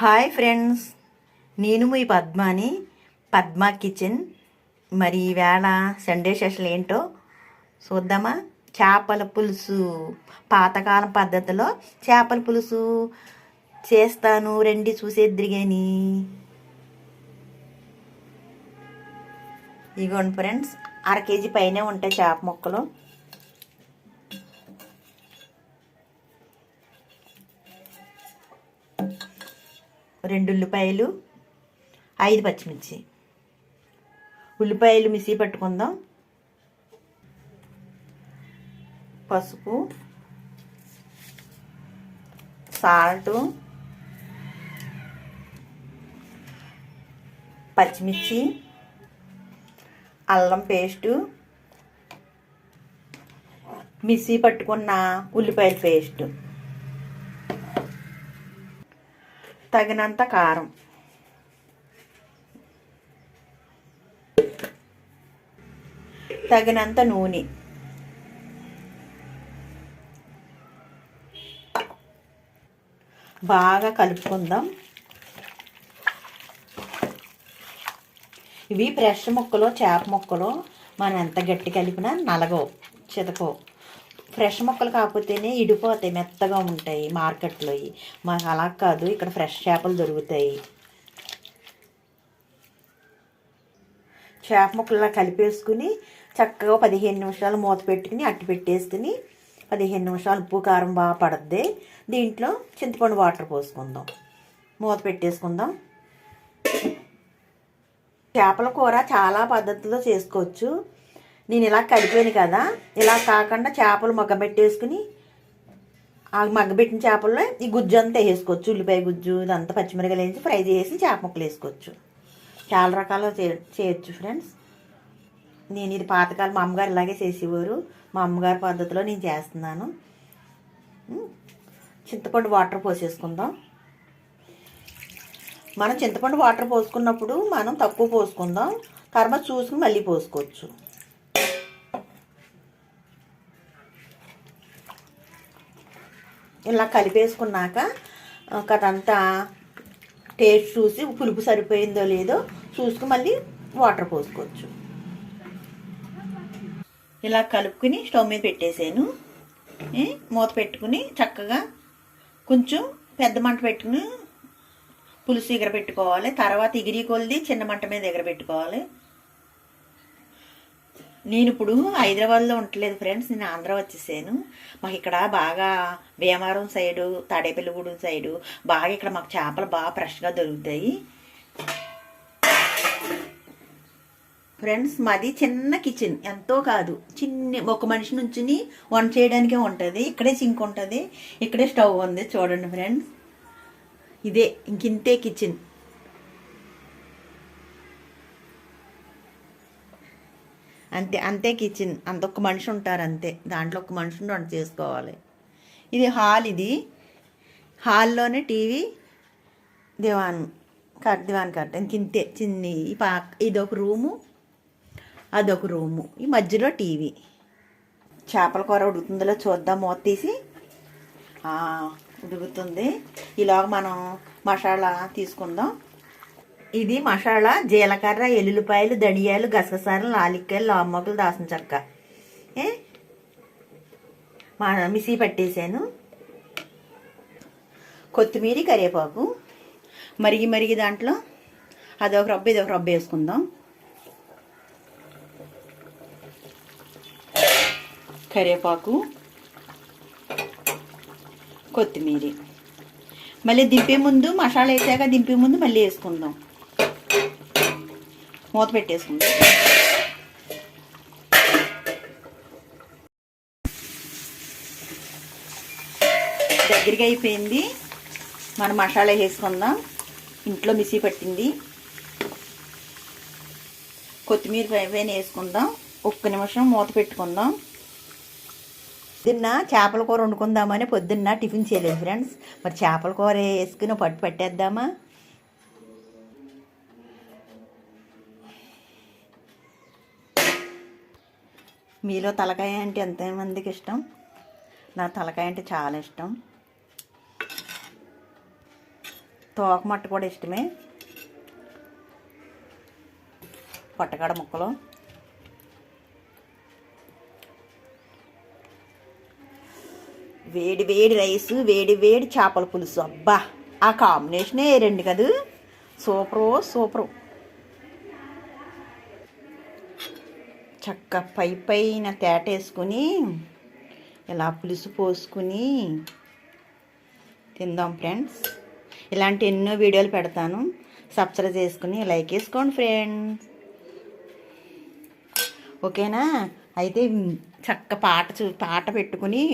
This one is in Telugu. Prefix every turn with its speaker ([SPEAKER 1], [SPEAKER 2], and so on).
[SPEAKER 1] Hi friends. నేను మీ పద్మాని పద్మా కిచెన్. మరి ఈవేళ సండే స్పెషల్ ఏంటో చూద్దామా? చేపల పులుసు. పాతకాలం పద్ధతిలో చేపల పులుసు చేస్తాను రండి చూసేద్దిరిగాని ఇగోండి ఫ్రెండ్స్ అర కేజీ పైనే ఉంటాయి చేప ముక్కలు. రెండు ఉల్లిపాయలు ఐదు పచ్చిమిర్చి. ఉల్లిపాయలు మిసి పట్టుకుందాం. పసుపు సాల్ట్ పచ్చిమిర్చి అల్లం పేస్టు మిసి పట్టుకున్న ఉల్లిపాయల పేస్టు. తగినంత కారం. తగినంత నూనె. బాగా కలుపుకుందాం. ఇవి ఫ్రెష్ ముక్కలు చేప ముక్కలు. మనం ఎంత గట్టి కలిపినా నలగవు చితకవు. ఫ్రెష్ ముక్కలు కాకపోతేనే ఇడిపోతాయి మెత్తగా ఉంటాయి మార్కెట్లో మాకు అలా కాదు ఇక్కడ ఫ్రెష్ చేపలు దొరుకుతాయి. చేప ముక్కలు కలిపేసుకుని చక్కగా పదిహేను నిమిషాలు మూత పెట్టుకుని అట్టి పెట్టేసుకుని పదిహేను నిమిషాలు ఉప్పు కారం బాగా పడద్ది. దీంట్లో చింతపండు వాటర్ పోసుకుందాం. మూత పెట్టేసుకుందాం. చేపల కూర చాలా పద్ధతిలో చేసుకోవచ్చు. నేను ఇలా కలిపాను కదా ఇలా కాకుండా చేపలు మగ్గబెట్టేసుకుని ఆ మగ్గబెట్టిన చేపల్లో ఈ గుజ్జు అంతా వేసుకోవచ్చు ఉల్లిపాయ గుజ్జు ఇదంతా పచ్చిమిరకాయలు వేసి ఫ్రై చేసి చేప ముక్కలు వేసుకోవచ్చు. చాలా రకాలు చే చేయొచ్చు ఫ్రెండ్స్. నేను ఇది పాతకాలం మా అమ్మగారు ఇలాగే చేసేవారు. మా అమ్మగారి పద్ధతిలో నేను చేస్తున్నాను. చింతపండు వాటర్ పోసేసుకుందాం. మనం చింతపండు వాటర్ పోసుకున్నప్పుడు మనం తక్కువ పోసుకుందాం. తర్వాత చూసుకుని మళ్ళీ పోసుకోవచ్చు. ఇలా కలిపేసుకున్నాక కదంతా టేస్ట్ చూసి పులుపు సరిపోయిందో లేదో చూసుకుని మళ్ళీ వాటర్ పోసుకోవచ్చు. ఇలా కలుపుకుని స్టవ్ మీద పెట్టేసాను. మూత పెట్టుకుని చక్కగా కొంచెం పెద్ద మంట పెట్టుకుని పులుసు ఎగరబెట్టుకోవాలి. తర్వాత ఎగిరి కొలిది చిన్న మంట మీద ఎగరబెట్టుకోవాలి. నేను ఇప్పుడు హైదరాబాద్లో ఉండలేదు ఫ్రెండ్స్ నేను ఆంధ్ర వచ్చేసాను. మాకు ఇక్కడ బాగా భీమవరం సైడు తాడేపల్లిగూడెం సైడు బాగా ఇక్కడ మాకు చేపలు బాగా ఫ్రెష్గా దొరుకుతాయి. ఫ్రెండ్స్ మాది చిన్న కిచెన్ ఎంతో కాదు. చిన్న ఒక మనిషి నుంచి వంట చేయడానికే ఉంటుంది. ఇక్కడే సింక్ ఉంటుంది. ఇక్కడే స్టవ్ ఉంది చూడండి ఫ్రెండ్స్. ఇదే ఇంకింతే కిచెన్. అంతే అంతే కిచెన్. అంత ఒక్క మనిషి ఉంటారు అంతే. దాంట్లో ఒక మనిషి వంట చేసుకోవాలి. ఇది హాల్ ఇది. హాల్లోనే టీవీ దివాన్ కట్ దివాన్ కట్ ఇంతే చిన్ని. ఈ పా ఇదొక రూము అదొక రూము. ఈ మధ్యలో టీవీ. చేపల కూర ఉడుకుతుందో చూద్దాం మూత తీసి. ఉడుకుతుంది. ఇలాగ మనం మసాలా తీసుకుందాం. ఇది మసాలా జీలకర్ర ఎల్లుల్లిపాయలు దడియాలు గసగసాలు లాలిక్కాయలు లామ్మొక్కలు దాసిన చెక్క. ఏ? మా మిసి పట్టేసాను. కొత్తిమీర కరివేపాకు. మరిగి మరిగి దాంట్లో అదొక రబ్బ ఇదొక రబ్బ వేసుకుందాం. కరివేపాకు. కొత్తిమీర. మళ్ళీ దింపే ముందు మసాలా వేసాక దింపే ముందు మళ్ళీ వేసుకుందాం. మూత పెట్టేసుకుందాం. దగ్గరికి అయిపోయింది. మనం మసాలా వేసుకుందాం. ఇంట్లో మిసి పట్టింది. కొత్తిమీర పైన వేసుకుందాం. ఒక్క నిమిషం మూత పెట్టుకుందాం. పొద్దున్న చేపల కూర వండుకుందామని పొద్దున్న టిఫిన్ చేయలేదు ఫ్రెండ్స్. మరి చేపల కూర వేసుకుని పట్టు పట్టేద్దామా? మీలో తలకాయ అంటే ఎంతమందికి ఇష్టం? నా తలకాయ అంటే చాలా ఇష్టం. తోకమట్ట కూడా ఇష్టమే. పొట్టకాడ ముక్కలు. వేడి వేడి రైస్ వేడి వేడి చేపల పులుసు. అబ్బా ఆ కాంబినేషనే రెండు కదూ? Super super. చక్క పై పైన తేటేసుకుని ఇలా పులుసు పోసుకుని తిందాం ఫ్రెండ్స్. ఇలాంటి ఎన్నో వీడియోలు పెడతాను. సబ్స్క్రైబ్ చేసుకుని లైక్ వేసుకోండి ఫ్రెండ్స్. ఓకేనా? అయితే చక్క పాట చూ పాట పెట్టుకుని